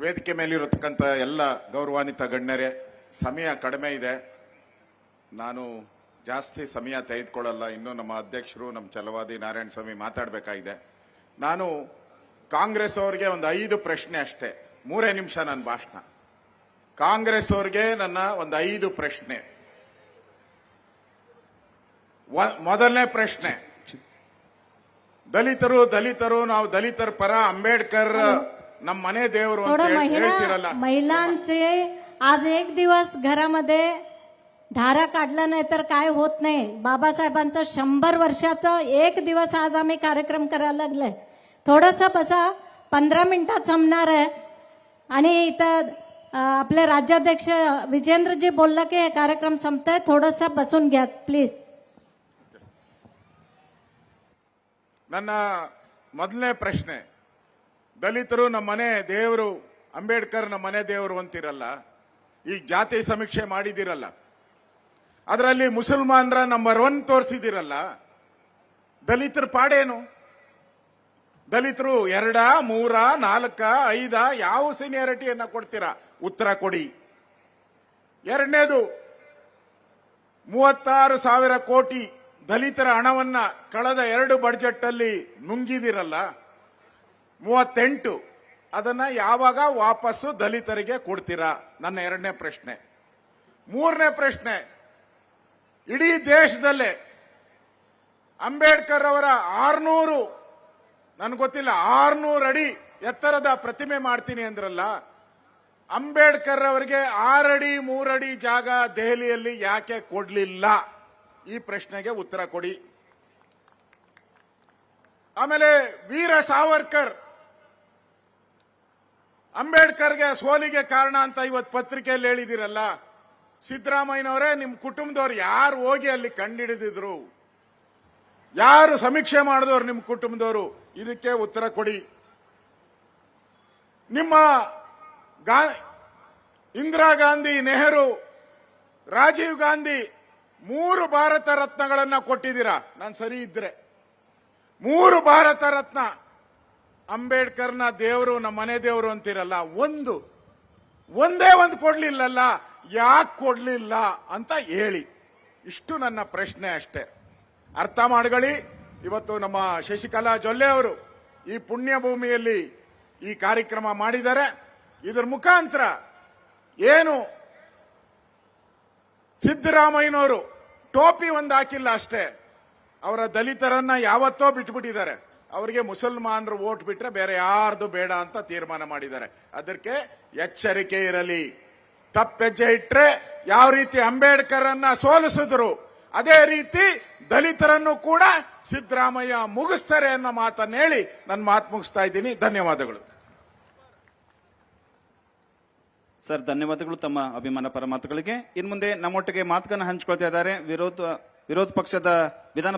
ವೇದಿಕೆ ಮೇಲಿರತಕ್ಕಂಥ ಎಲ್ಲ ಗೌರವಾನ್ವಿತ ಗಣ್ಯರೇ, ಸಮಯ ಕಡಿಮೆ ಇದೆ. ನಾನು ಜಾಸ್ತಿ ಸಮಯ ತೆಗೆದುಕೊಳ್ಳಲ್ಲ. ಇನ್ನು ನಮ್ಮ ಅಧ್ಯಕ್ಷರು, ನಮ್ಮ ಛಲವಾದಿ ನಾರಾಯಣ ಸ್ವಾಮಿ ಮಾತಾಡಬೇಕಾಗಿದೆ. ನಾನು ಕಾಂಗ್ರೆಸ್ ಅವರಿಗೆ ಒಂದು ಐದು ಪ್ರಶ್ನೆ ಅಷ್ಟೇ. ಮೂರೇ ನಿಮಿಷ ನನ್ನ ಭಾಷಣ. ಕಾಂಗ್ರೆಸ್ ಅವ್ರಿಗೆ ನನ್ನ ಒಂದು ಐದು ಪ್ರಶ್ನೆ. ಮೊದಲನೇ ಪ್ರಶ್ನೆ. ದಲಿತರು ದಲಿತರು, ನಾವು ದಲಿತರ ಪರ ಅಂಬೇಡ್ಕರ್ ನಮ್ಮ ಮನೆ ದೇವರು महिलांचे आज एक दिवस घरामध्ये धारा काढला नाही तर काय होत नाही बाबासाहेबांचं शंभर वर्षाचं एक दिवस आज आम्ही कार्यक्रम करायला लागलाय थोडस बसा पंधरा मिनिटात जमणार आहे आणि इथं आपले राज्याध्यक्ष विजेंद्रजी बोललं की हे कार्यक्रम संपतय थोडस बसून घ्या प्लीज मधले प्रश्न आहे ದಲಿತರು ನಮ್ಮ ಮನೆ ದೇವರು, ಅಂಬೇಡ್ಕರ್ ನಮ್ಮ ಮನೆ ದೇವರು ಅಂತಿರಲ್ಲ ಈಗ ಜಾತಿ ಸಮೀಕ್ಷೆ ಮಾಡಿದಿರಲ್ಲ. ಅದರಲ್ಲಿ ಮುಸಲ್ಮಾನರ ನಂಬರ್ ಒನ್ ತೋರಿಸಿದಿರಲ್ಲ. ದಲಿತರ ಪಾಡೇನು? ದಲಿತರು ಎರಡ, ಮೂರ, ನಾಲ್ಕ, ಐದ, ಯಾವ ಸೀನಿಯಾರಿಟಿಯನ್ನ ಕೊಡ್ತೀರಾ? ಉತ್ತರ ಕೊಡಿ. ಎರಡನೇದು, ಮೂವತ್ತಾರು ಸಾವಿರ ಕೋಟಿ ದಲಿತರ ಹಣವನ್ನ ಕಳೆದ ಎರಡು ಬಡ್ಜೆಟ್ ಅಲ್ಲಿ ನುಂಗಿದಿರಲ್ಲ. ಮೂವತ್ತೆಂಟು. ಅದನ್ನ ಯಾವಾಗ ವಾಪಸ್ಸು ದಲಿತರಿಗೆ ಕೊಡ್ತೀರಾ? ನನ್ನ ಎರಡನೇ ಪ್ರಶ್ನೆ. ಮೂರನೇ ಪ್ರಶ್ನೆ. ಇಡೀ ದೇಶದಲ್ಲೇ ಅಂಬೇಡ್ಕರ್ ಅವರ ಆರ್ನೂರು, ನನ್ಗೆ ಗೊತ್ತಿಲ್ಲ, ಆರ್ನೂರು ಅಡಿ ಎತ್ತರದ ಪ್ರತಿಮೆ ಮಾಡ್ತೀನಿ ಅಂದ್ರಲ್ಲ, ಅಂಬೇಡ್ಕರ್ ಅವರಿಗೆ ಆರಡಿ, ಮೂರಡಿ ಜಾಗ ದೆಹಲಿಯಲ್ಲಿ ಯಾಕೆ ಕೊಡ್ಲಿಲ್ಲ? ಈ ಪ್ರಶ್ನೆಗೆ ಉತ್ತರ ಕೊಡಿ. ಆಮೇಲೆ ವೀರ ಸಾವರ್ಕರ್ ಅಂಬೇಡ್ಕರ್ಗೆ ಸೋಲಿಗೆ ಕಾರಣ ಅಂತ ಇವತ್ತು ಪತ್ರಿಕೆಯಲ್ಲಿ ಹೇಳಿದಿರಲ್ಲ, ಸಿದ್ದರಾಮಯ್ಯನವರೇ ನಿಮ್ಮ ಕುಟುಂಬದವ್ರು ಯಾರು ಹೋಗಿ ಅಲ್ಲಿ ಕಂಡಿಡಿದಿದ್ರು? ಯಾರು ಸಮೀಕ್ಷೆ ಮಾಡಿದವರು ನಿಮ್ಮ ಕುಟುಂಬದವರು? ಇದಕ್ಕೆ ಉತ್ತರ ಕೊಡಿ. ನಿಮ್ಮ ಗಾ, ಇಂದಿರಾ ಗಾಂಧಿ, ನೆಹರು, ರಾಜೀವ್ ಗಾಂಧಿ, ಮೂರು ಭಾರತ ರತ್ನಗಳನ್ನ ಕೊಟ್ಟಿದ್ದೀರಾ? ನಾನು ಸರಿ ಇದ್ರೆ. ಮೂರು ಭಾರತ ರತ್ನ. ಅಂಬೇಡ್ಕರ್ನ ದೇವರು ನಮ್ಮ ಮನೆ ದೇವರು ಅಂತಿರಲ್ಲ, ಒಂದು. ಒಂದೇ ಒಂದು ಕೊಡ್ಲಿಲ್ಲಲ್ಲ, ಯಾಕೆ ಕೊಡ್ಲಿಲ್ಲ ಅಂತ ಹೇಳಿ. ಇಷ್ಟು ನನ್ನ ಪ್ರಶ್ನೆ ಅಷ್ಟೇ. ಅರ್ಥ ಮಾಡ್ಕೊಳ್ಳಿ. ಇವತ್ತು ನಮ್ಮ ಶಶಿಕಲಾ ಜೊಲ್ಲೆ ಅವರು ಈ ಪುಣ್ಯ ಭೂಮಿಯಲ್ಲಿ ಈ ಕಾರ್ಯಕ್ರಮ ಮಾಡಿದ್ದಾರೆ. ಇದರ ಮುಖಾಂತರ ಏನು ಸಿದ್ದರಾಮಯ್ಯನವರು ಟೋಪಿ ಒಂದು ಹಾಕಿಲ್ಲ ಅಷ್ಟೇ. ಅವರ ದಲಿತರನ್ನ ಯಾವತ್ತೋ ಬಿಟ್ಬಿಟ್ಟಿದ್ದಾರೆ. ಅವರಿಗೆ ಮುಸಲ್ಮಾನರು ಓಟ್ ಬಿಟ್ರೆ ಬೇರೆ ಯಾರ್ದು ಬೇಡ ಅಂತ ತೀರ್ಮಾನ ಮಾಡಿದ್ದಾರೆ. ಅದಕ್ಕೆ ಎಚ್ಚರಿಕೆ ಇರಲಿ. ತಪ್ಪೆಜ್ಜೆ ಇಟ್ರೆ ಯಾವ ರೀತಿ ಅಂಬೇಡ್ಕರ್ ಅನ್ನ ಸೋಲಿಸಿದ್ರು, ಅದೇ ರೀತಿ ದಲಿತರನ್ನು ಕೂಡ ಸಿದ್ದರಾಮಯ್ಯ ಮುಗಿಸ್ತಾರೆ ಅನ್ನೋ ಮಾತನ್ನ ಹೇಳಿ ನನ್ನ ಮಾತು ಮುಗಿಸ್ತಾ ಇದ್ದೀನಿ. ಧನ್ಯವಾದಗಳು. ಸರ್, ಧನ್ಯವಾದಗಳು ತಮ್ಮ ಅಭಿಮಾನ ಪರ ಮಾತುಗಳಿಗೆ. ಇನ್ನು ಮುಂದೆ ನಮ್ಮೊಟ್ಟಿಗೆ ಮಾತುಗಳನ್ನು ಹಂಚಿಕೊಳ್ತಾ ಇದ್ದಾರೆ. ವಿರೋಧ ವಿರೋಧ ಪಕ್ಷದ ವಿಧಾನ